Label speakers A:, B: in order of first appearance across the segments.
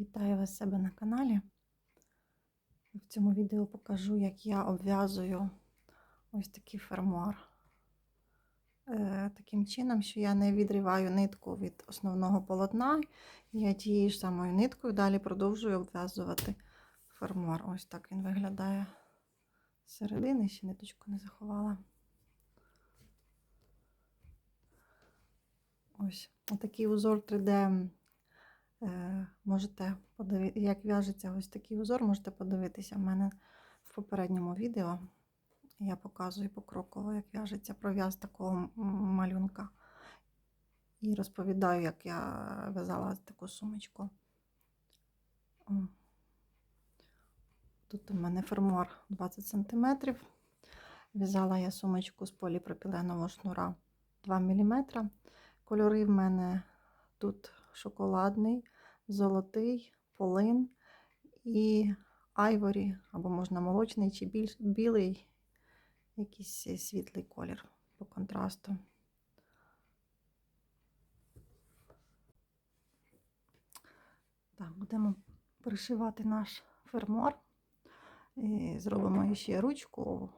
A: Вітаю вас себе на каналі. В цьому відео покажу, як я обв'язую ось такий фермуар. Е, Таким чином, що я не відриваю нитку від основного полотна, я тією ж самою ниткою далі продовжую обв'язувати фермуар. Ось так він виглядає з середини, ще ниточку не заховала. Ось такий узор 3D. Е, Можете подивитися, як в'яжеться ось такий узор, можете подивитися в мене в попередньому відео. Я показую покроково, як в'яжеться пров'яз такого малюнка. І розповідаю, як я в'язала таку сумочку. Тут у мене фермуар 20 см. В'язала я сумочку з поліпропіленового шнура 2 мм. Кольори в мене тут шоколадний, золотий, полин і айворі, або можна молочний чи більш білий, якийсь світлий колір по контрасту. Так, будемо пришивати наш фермуар. І зробимо ще ручку,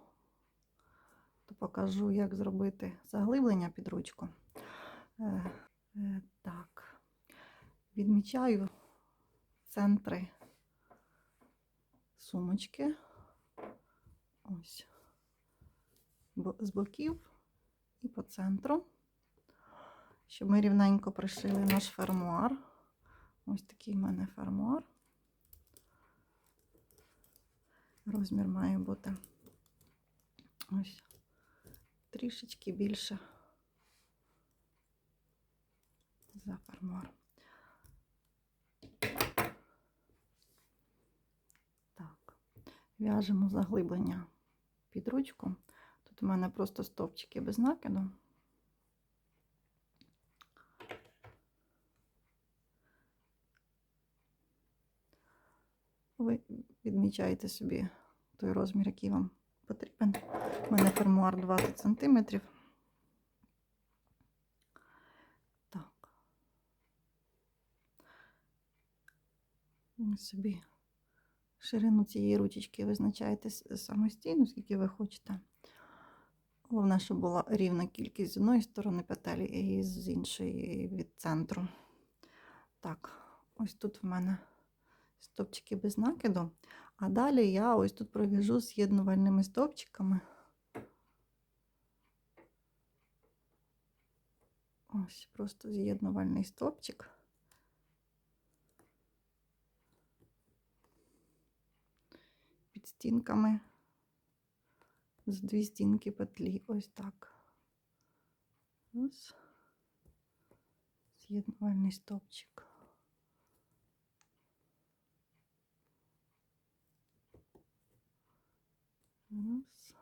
A: то покажу, як зробити заглиблення під ручку. Е, е, Так, відмічаю центри сумочки. Ось з боків і по центру, щоб ми рівненько пришили наш фермуар. Ось такий в мене фермуар. Розмір має бути ось трішечки більше за фермуар. Так, в'яжемо заглиблення під ручку. Тут у мене просто стовпчики без накиду. Ви відмічаєте собі той розмір, який вам потрібен. У мене фермуар 20 см. Так. Ви собі ширину цієї ручечки визначаєте самостійно, скільки ви хочете. Головне, щоб була рівна кількість з одної сторони петель і з іншої від центру. Так, ось тут в мене стовпчики без накиду. А далі я ось тут пров'яжу з'єднувальними стовпчиками. Ось просто з'єднувальний стовпчик. Під стінками з дві стінки петлі. Ось так. Ось. З'єднувальний стовпчик. Ось.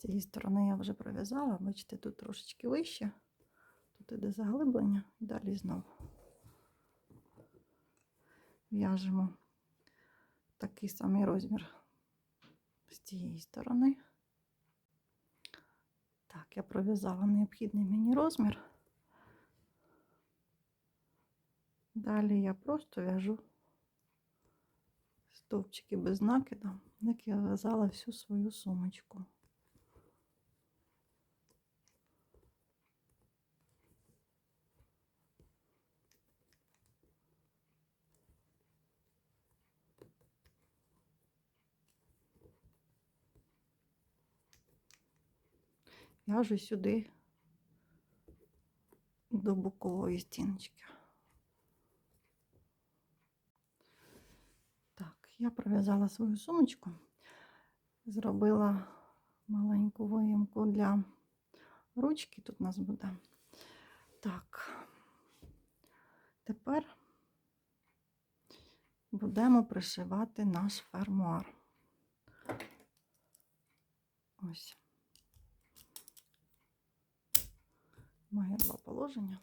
A: Цієї сторони я вже пров'язала, бачите, тут трошечки вище. Тут іде заглиблення, і далі знову в'яжемо такий самий розмір з цієї сторони. Так, я пров'язала необхідний мені розмір. Далі я просто в'яжу стовпчики без накиду, як я в'язала всю свою сумочку. В'яжу сюди до бокової стіночки. Так, я пров'язала свою сумочку, зробила маленьку виїмку для ручки, тут у нас буде. Так, тепер будемо пришивати наш фермуар. Ось. Має два положення.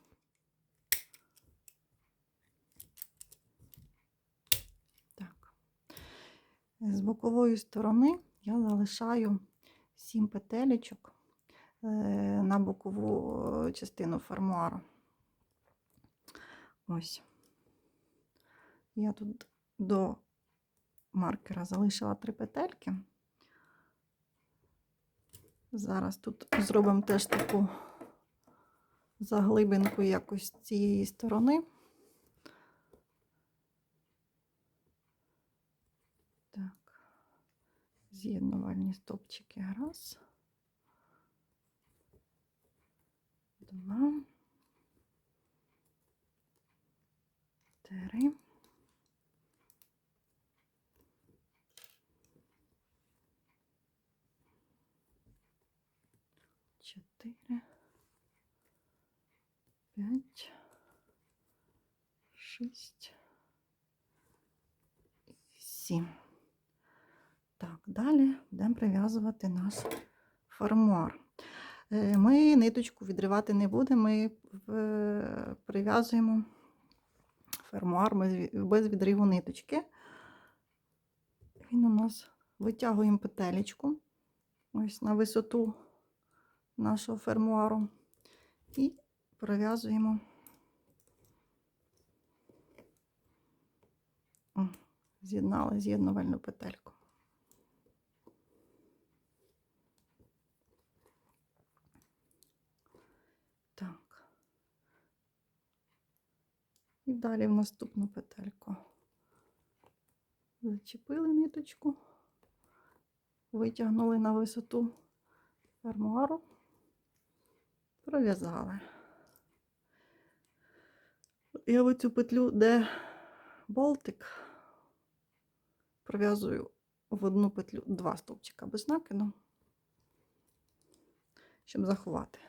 A: Так. З бокової сторони я залишаю 7 петелечок е, на бокову е, частину фермуару. Ось. Я тут до маркера залишила три петельки. Зараз тут зробимо теж таку заглибинку якось цієї сторони. Так, з'єднувальні стопчики. Раз. Два. Три. Чотири. П'ять. Шість. Сім. Так, далі будемо прив'язувати наш фермуар. Е, Ми ниточку відривати не будемо, ми е, прив'язуємо фермуар без відриву ниточки. Він у нас витягуємо петелечку ось на висоту нашого фермуару і пров'язуємо з'єднали з'єднувальну петельку. Так. І далі в наступну петельку зачепили ниточку, витягнули на висоту фермуару, пров'язали. Я в цю петлю, де болтик, пров'язую в одну петлю два стовпчика без накиду, щоб заховати.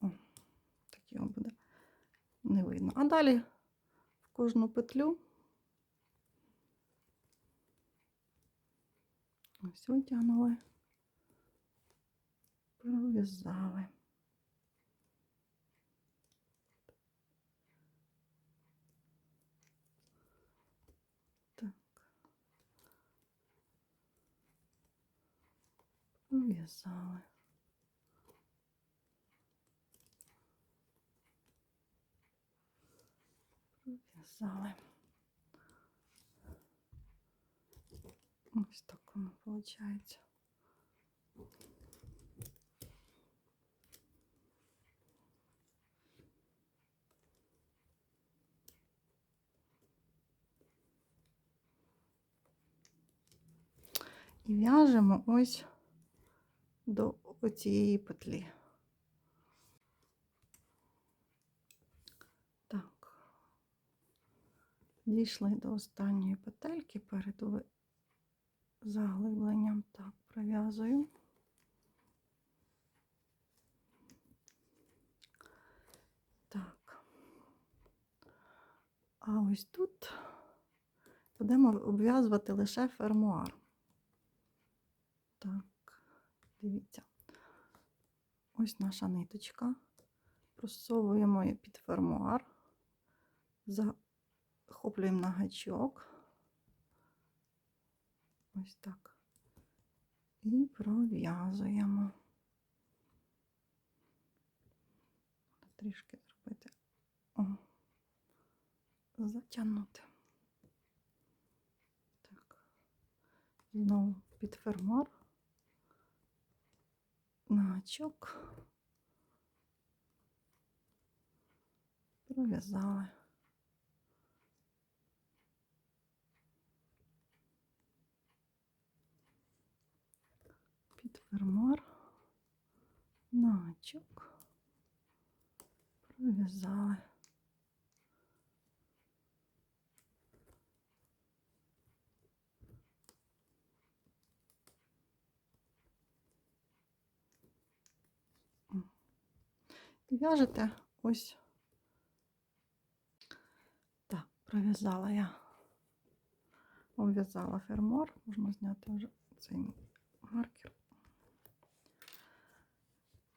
A: О, так його буде не видно. А далі в кожну петлю ось витягнули, пров'язали. Пров'язали. Пров'язали. Ось так воно виходить. І в'яжемо ось до оцієї петлі. Так, дійшли до останньої петельки перед заглибленням. Так, пров'язую. Так. А ось тут будемо обв'язувати лише фермуар. Так, дивіться. Ось наша ниточка. Просовуємо її під фермуар, захоплюємо на гачок. Ось так. І пров'язуємо. Трішки зробити. О, затягнути. Так. Знову під фермуар. Гачок. Пров'язали. Під гачок. Пров'язали. В'яжете ось так, пров'язала я, обв'язала фермуар, можна зняти вже цей маркер.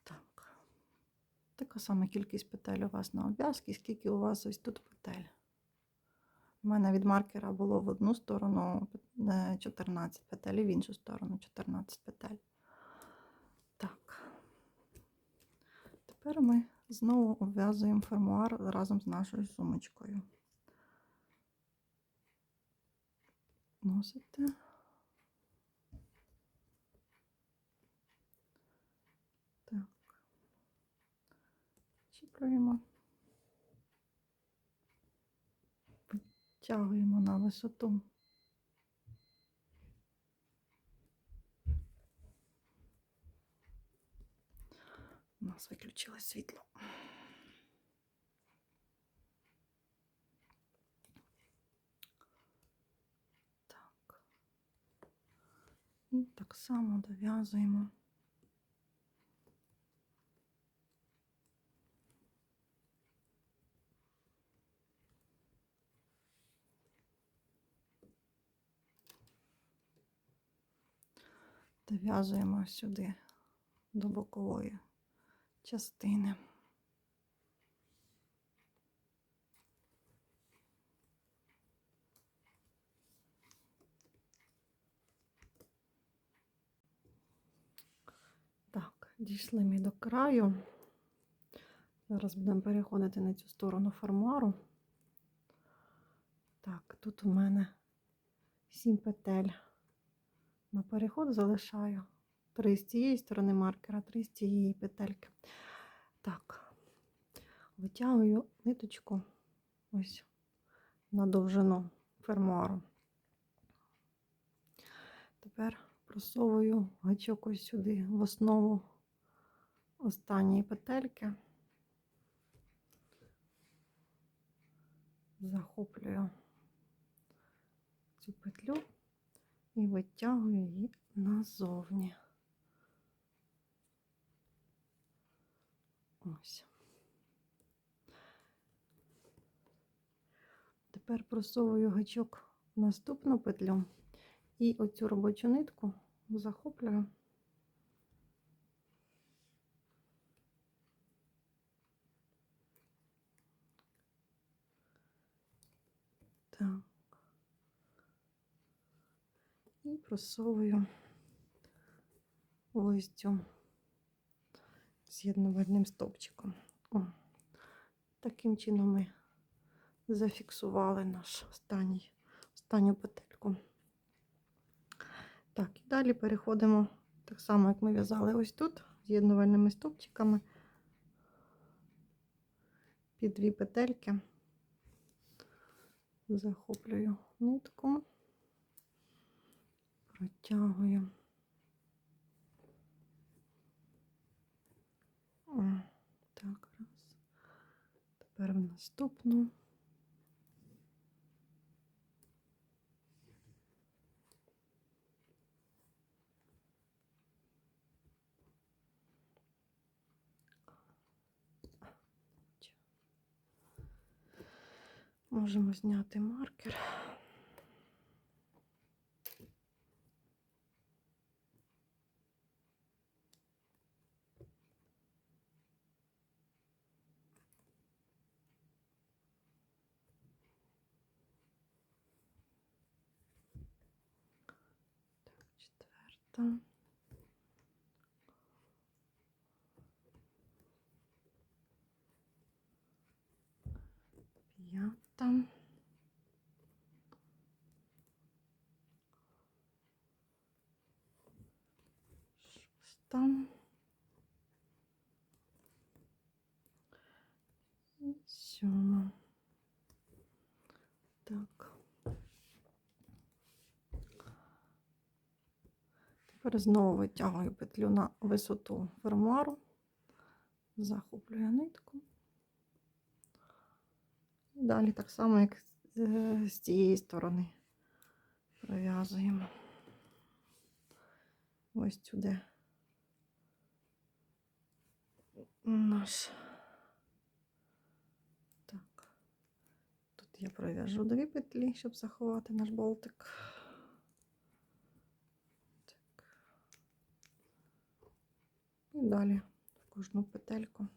A: Так. яка саме кількість петель у вас на обв'язці, скільки у вас ось тут петель. У мене від маркера було в одну сторону е, 14 петель, і в іншу сторону 14 петель. Так. Тепер ми знову обв'язуємо фермуар разом з нашою сумочкою. Носите. Так. Чіплюємо. Витягуємо на висоту. У нас виключилось світло. Так. І так само дов'язуємо. Дов'язуємо сюди до бокової частини. Так, дійшли ми до краю. Зараз будемо переходити на цю сторону фермуару. Так, тут у мене 7 петель. На переход залишаю. Три з цієї сторони маркера, три з цієї петельки. Так, витягую ниточку ось на довжину фермуару. Тепер просовую гачок ось сюди, в основу останньої петельки. Захоплюю цю петлю і витягую її назовні. Ось. Тепер просовую гачок в наступну петлю і оцю робочу нитку захоплюю. Так. І просовую ось цю з'єднувальним стовпчиком. О, таким чином ми зафіксували наш останній, останню петельку. Так, і далі переходимо так само, як ми в'язали ось тут, з'єднувальними стовпчиками під дві петельки, захоплюю нитку, протягую. Так, раз. Тепер в наступну. Можемо зняти маркер. Так, четверта. П'ята. Шоста. Сьома. Так. Тепер знову витягую петлю на висоту фермуару, захоплюю нитку. Далі так само, як з- з цієї сторони пров'язуємо. Ось сюди наш. Так. Тут я пров'яжу дві петлі, щоб заховати наш болтик. Так. І далі в кожну петельку